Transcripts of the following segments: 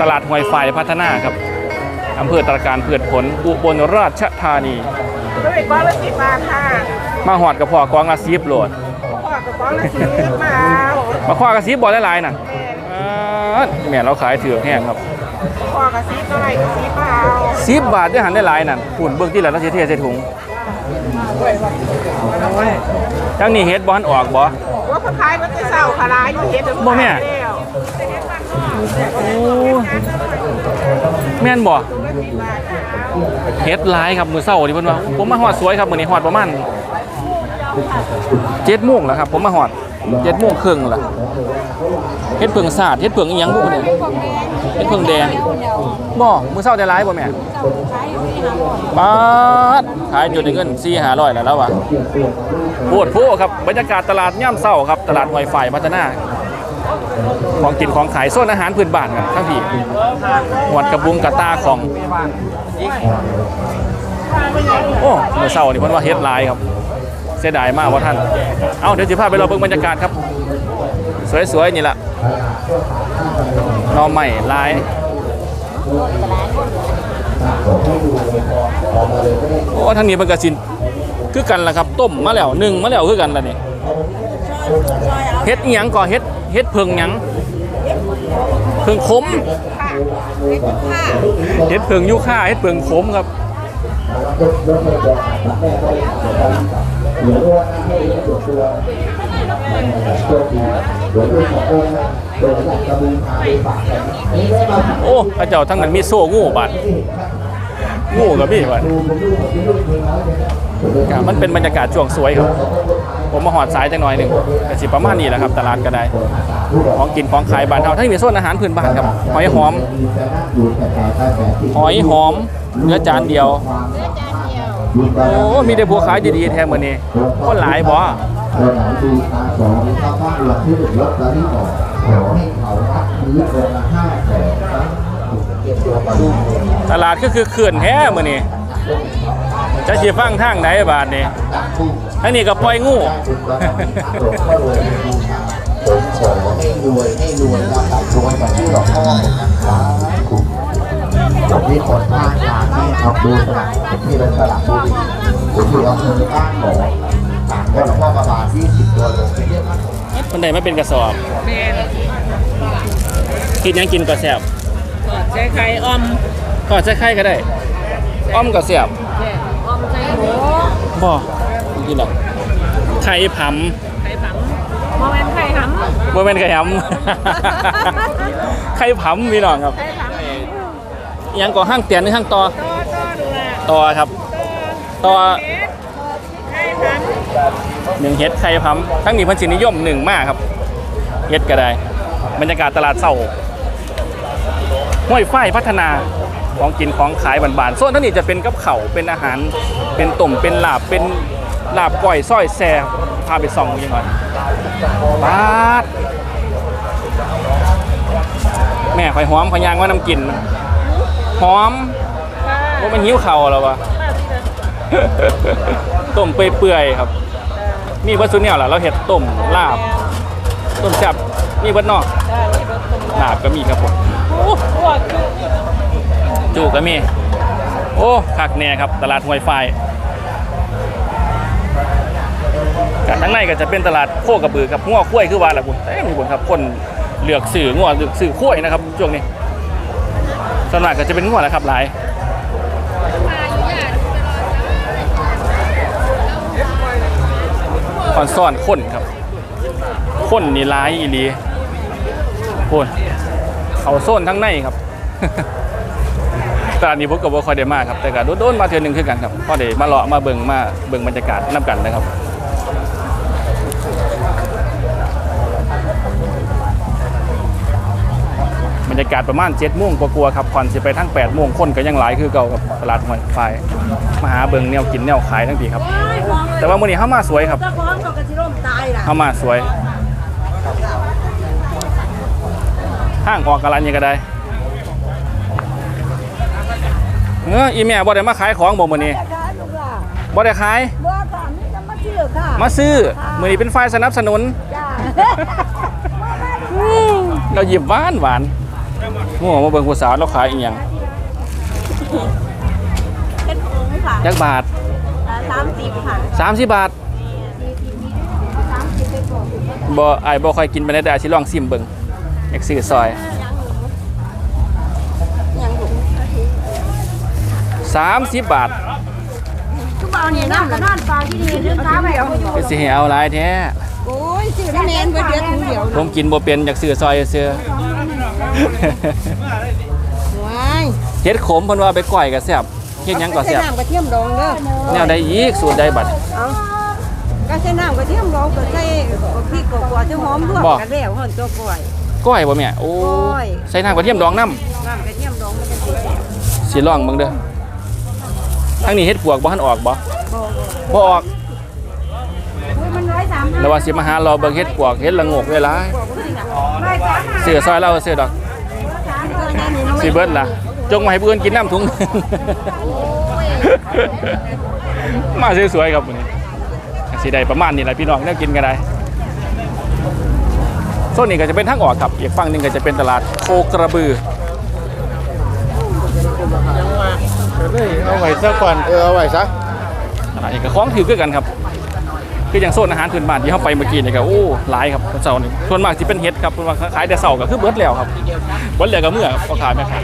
ตลาดห้วยไฟพัฒนาครับอำเภอตรการพืชผลอุบลราชธานีตัวอีกก้อนละสิบบาทค่ะมาหอดกระเพาะกองละซีบโหลดพ่อกับก้อนละสิบมาเอามาคว้ากระซีบบอลหลายๆน่ะอ่าแม่เราขายถือแห้งครับพ่อกับสิบเท่าไหร่กับสิบเอาซีบบาทได้หันได้หลายนั่นปุ่นเบื้องที่แล้วเราเทใส่ถุงทั้งนี้เฮ็ดบอลออกบ่ว่าเขาขายมันจะเศร้าขาร้ายอยู่เฮ็ดเดี๋ยวบ่แม่แล้ว โอ้แม่นบ่เฮ็ดหลายครับมือเช้านี่เพิ่นว่าผมมาฮอดสวยครับมื้อนี้ฮอดประมาณ7โมงแล้วครับ ผมมาฮอด7โมงครึ่งล้วเฮ็ดเพิ่งสาดเฮ็ดเพิ่งอีหยังบ่เนี่ยเฮ็ดเพิ่งแดงบ่มือเช้าได้หลายบ่แม่บาดขายจนได้เงิน4-500แล้วแล้ววะโพดโพครับบรรยากาศตลาดย่ำเช้าครับ ตลาดไวไฟพัฒนา ของกินของขายโซนอาหารพื้นบ้านครับทั้งพี่หวดกระบุงกระตาของโอ้เมื่อเช้านี่เพิ่นว่าเฮ็ดลายครับ เสียดายมากว่าท่าน เอาเดี๋ยวสิพาไปรอเบิ่งบรรยากาศครับ สวยๆนี่แหละนอใหม่ลายโอ้ทางนี้เพิ่นก็สินคือกันละครับต้มมาแล้วนึ่งมาแล้วคือกันละนี่เฮ็ดหยังก่อเฮ็ดเฮ็ดเพิงหยัง พิงขมเฮ็ดเพิงยุค่าเฮ็ดเพิงขมครับโอ้พระเจ้าทั้งนั้นมีโซ่งูบาด งูกับพี่บาดครับมันเป็นบรรยากาศช่วงสวยครับ ผมมาหอดสายจังหน่อยหนึ่งแต่สิประมาณนี้แหละครับ ตลาดก็ได้ ของกินของขายบ้านเฮาทั้งมีโซนอาหารพื้นบ้านครับ หอยหอม หอยหอมเนื้อจานเดียว โอ้ มีแต่บัวขายดีๆแท้มื้อนี้คนหลายบ่เหนาวดูตาสอนนี่กขอให้เขาพักมื้อคนลาแสนนะ ตลาดก็คือเขื่อนแท้มื้อนี้จะสิฟังทางไหนบาดนี้ทั้งนี้ก็ปล่อยงูผมขอให้รวยให้รวยนะครับรวยแบบที่หลวงพ่อผมนะครับคุณผมที่คนภาคกลางที่เอาดูสลักผมที่เป็นสลักบุรีผมอยู่อำเภอบ้านหมอต่างก็หลวงพ่อประมาณ20ตัวลงไปเรียกว่ามันได้มาเป็นกระสอบแม่กินหยังกินก็แซ่บใช้ไข่อ อมก็ใส่ไข่ก็ได้ อ้อมก็แซ่บออมใส่หมูบ่นี่หรอกไข่ผํไข่ผังโมเมนไข่หำบ่แม่นไข่หํไข่ผํพี่น้องครับ ไข่ผังอิหยังก็ห้างเตียนหรือห้างตอต่อต่อดูแลตอครับตอเฮ็ดไข่ผังหนึ่งเฮ็ดไข่ผํทั้งนี้เพิ่นสินิยมหนึ่งมากครับเฮ็ดก็ได้ บรรยากาศตลาดเช้าห้วยฝ้ายพัฒนา ของกินของขายบานๆโซนทั้งนี้จะเป็นกับเข้าเป็นอาหารเป็นต้มเป็นลาบเป็นลาบก้อยซอยแซ่พาไปส่องยังก่อนปาดแม่ข่อยหอมข่อยยางว่าน้ำกินหอมว่ามันหิ้วเข่าวแล้ววะต้มเปื่อยๆครับ มีวัตถุเนี่ยแหละเราเห็ดต้มลาบ ต้มแซ่บ มีวัดนอกลาบก็มีครับผมโอ้จูก็มี โอ้คักแน่ครับตลาดห้วยไฟกันทั้งในก็จะเป็นตลาดโคกระบือครับง้อข้วยคือว่าละคุณแต่มีบุญครับคนเลือกสื่อง้อเลือกสื่อข้วยนะครับช่วงนี้ส่วนมากก็จะเป็นง้อแหละครับหลาย คอนซ่อนคนครับคนนี่ร้ายอีหลี โอ้ยเขาโซนทั้งในครับตอนนี้ผมกับว่าคอยได้มากครับแต่ก็โดนๆมาเทือหนึงคือกันครับพอได้มาเลาะมาเบิ่งมาเบิ่งบรรยากาศน้ำกันนะครับบรรยากาศประมาณ7จ็ดโมงกลัวาๆครับก่อนจะไปทั้ง8ปดโมงคนก็ยังหลายคือเก่ากับตลาดหอยไฟมาหาเบิงแนวกินแนวขายทั้งทีครับ แต่ว่ามื้อนี้เข้ามาสวยครับเข้ามาสวย ห้างออกกะลันยังก็ได้เอออีแม่บ่ได้มาขายของบ่มื้อนี้จะขายลูกล่ะบ่ได้ขายบัวถามนี่จะมาเชื่อค่ะ มาซื้อมื้อนี้เป็นฝ่ายสนับสนุนจ้าเราหยิบหวานหวานมั่วมาเบิ่งผู้สาวเราขายอีหยังเป็นผงค่ะจักบาทสามสิบค่ะ30บาทบ่อ้ายบ่ค่อยกินปานใดแต่อาจสิลองซิมเบิ่ง อยากซื้อซอยยังหลุม30บาททุกเอาเนี่ยน้ำกับนอนฟองที่ดีเรื่องค้าไปเอาอยู่ก็สิให้เอาหลายแท้โอ้ยซื้อได้แมนเบิดเดือนเดียวผมกินบ่เป็นอยากซื้อซอยซื่อว้ายเฮ็ดขมเพิ่นว่าไปก้อยก็แซ่บเฮ็ดหยังก็แซ่บใส่น้ำกระเทียมดองเด้อแนวใดอีกสูตรใดบัดเอา ก็ใส่น้ำกระเทียมดองก็ใส่พริกกลัวจะหอมรวมกันแล้วห่อนตัวกล้วยก้อยบ่แม่โอ้ก้อยใส่น้ำกระเทียมดองน้ำน้ำกระเทียมดองมันจะสีแซ่บสิลองเบิ่งเด้อทั้งนี้เฮ็ดปวกบ่ทันออกบ่บ่บ่บ่ออกอุ้ยมันร้อยสามแล้วว่าสิมาหารอเบิ่งเฮ็ดปวกเฮ็ดละโงกเวลาร้อยสามซื้อซอยเราซื้อดอกสิเบิดล่ะ จงมาให้เพื่อนกินน้ำถุง มาสวยๆครับมื้อนี้ สิได้ประมาณนี้แหละพี่น้องแนวกินกันได้โซนนี้ก็จะเป็นทางออกครับอีกฝั่งหนึงก็จะเป็นตลาดโคกระบือเอาไว้ซะก่อนเออเอาไว้ซะตลาดนี้ก็คล้องถือคือกันครับคืออย่างโซนอาหารพื้นบ้านที่เข้าไปเมื่อกี้นี่ก็โอ้หลายครับเสาร์นี่ส่วนมากที่เป็นเฮ็ดครับเพิ่นว่าขายแต่เสาร์ก็คือเบิดแล้วครับเบิดแล้วก็เมื่อก็ขายแม่ขาย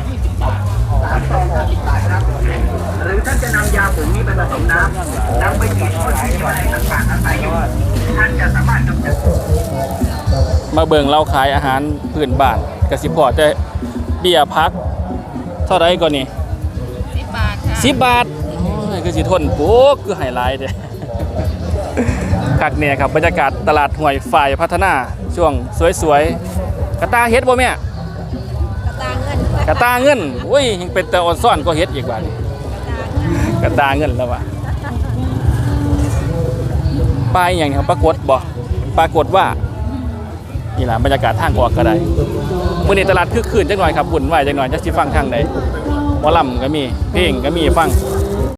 หรือท่านจะนำยาผงนี้ไปผสมน้ำนำไปฉีดพ่นที่แมลงต่างๆอาศัยอยู่ท่านจะสามารถกำจัดมาเบิ่งเราขายอาหารพื้นบ้านก็สิพอแต่เบี้ยพัก เท่าไรก่อนนี่สิบบาทค่ะสิบบาทโอ้ยคือสิทนปุ๊กคือไฮไลท์เด้คักเนี่ยครับบรรยากาศตลาดห่วยฝ่ายพัฒนาช่วงสวยๆกระตาเฮ็ดบ่แม่กระตาเงิน กระตาเงินอุ้ยยังเป็นแต่ออนซ่อนก็เฮ็ดอีกบาดนี้กระตาเงินแล้วว่ะป้ายอย่างนี้ครับปรากฏบ่ปรากฏว่านี่แหละบรรยากาศทางออกก็ได้มื้อนี้ตลาดคึกคืนจังหน่อยครับบุ่นวจังหน่อยจะชิฟังทางใดหมอลำก็มีเพลงก็มีฟัง